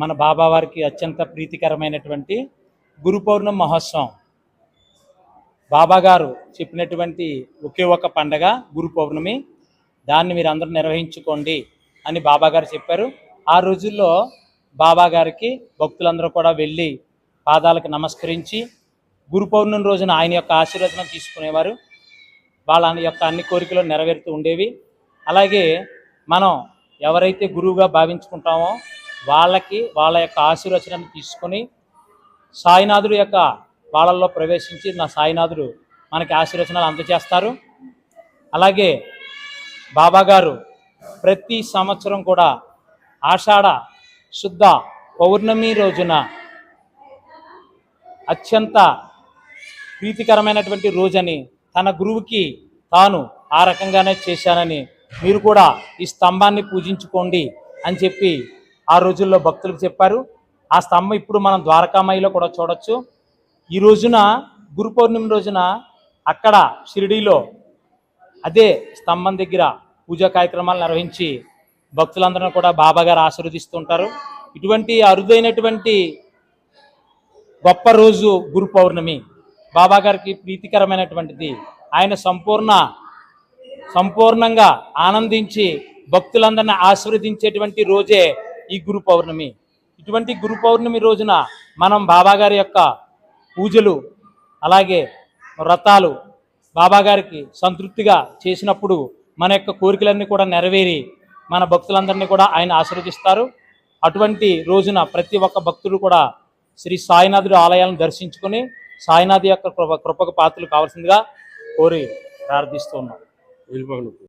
మన బాబా వారికి అత్యంత ప్రీతికరమైనటువంటి గురు పౌర్ణమి మహోత్సవం. బాబా గారు చెప్పినటువంటి ఒకే ఒక పండగ గురు పౌర్ణమి. దాన్ని మీరు అందరూ నిర్వహించుకోండి అని బాబా గారు చెప్పారు. ఆ రోజుల్లో బాబా గారికి భక్తులందరూ కూడా వెళ్ళి పాదాలకు నమస్కరించి గురు పౌర్ణమి రోజున ఆయన యొక్క ఆశీర్వచనం తీసుకునేవారు. వాళ్ళ యొక్క అన్ని కోరికలు నెరవేరుతూ ఉండేవి. అలాగే మనం ఎవరైతే గురువుగా భావించుకుంటామో వాళ్ళకి వాళ్ళ యొక్క ఆశీర్వచనాన్ని తీసుకొని సాయినాథుడు యొక్క వాళ్ళల్లో ప్రవేశించి నా సాయినాథుడు మనకి ఆశీర్వచనాలు అందజేస్తారు. అలాగే బాబా గారు ప్రతి సంవత్సరం కూడా ఆషాఢ శుద్ధ పౌర్ణమి రోజున అత్యంత ప్రీతికరమైనటువంటి రోజని తన గురువుకి తాను ఆ రకంగానే చేశానని మీరు కూడా ఈ స్తంభాన్ని పూజించుకోండి అని చెప్పి ఆ రోజుల్లో భక్తులకు చెప్పారు ఆ స్తంభం ఇప్పుడు మనం ద్వారకామాయిలో కూడా చూడొచ్చు. ఈ రోజున గురు పౌర్ణమి రోజున అక్కడ షిరిడీలో అదే స్తంభం దగ్గర పూజా కార్యక్రమాలు నిర్వహించి భక్తులందరూ కూడా బాబాగారు ఆశీర్వదిస్తుంటారు ఇటువంటి అరుదైనటువంటి గొప్ప రోజు గురు పౌర్ణమి. బాబాగారికి ప్రీతికరమైనటువంటిది. ఆయన సంపూర్ణ సంపూర్ణంగా ఆనందించి భక్తులందరిని ఆశీర్వదించేటువంటి రోజే ఈ గురు పౌర్ణమి. ఇటువంటి గురు పౌర్ణమి రోజున మనం బాబాగారి యొక్క పూజలు అలాగే వ్రతాలు బాబాగారికి సంతృప్తిగా చేసినప్పుడు మన యొక్క కోరికలన్నీ కూడా నెరవేరి మన భక్తులందరినీ కూడా ఆయన ఆశీర్వదిస్తారు. అటువంటి రోజున ప్రతి ఒక్క భక్తుడు కూడా శ్రీ సాయినాథుడి ఆలయాలను దర్శించుకొని సాయినాథు యొక్క కృప కృపకు పాత్రలు కావాల్సిందిగా కోరి ప్రార్థిస్తున్నాం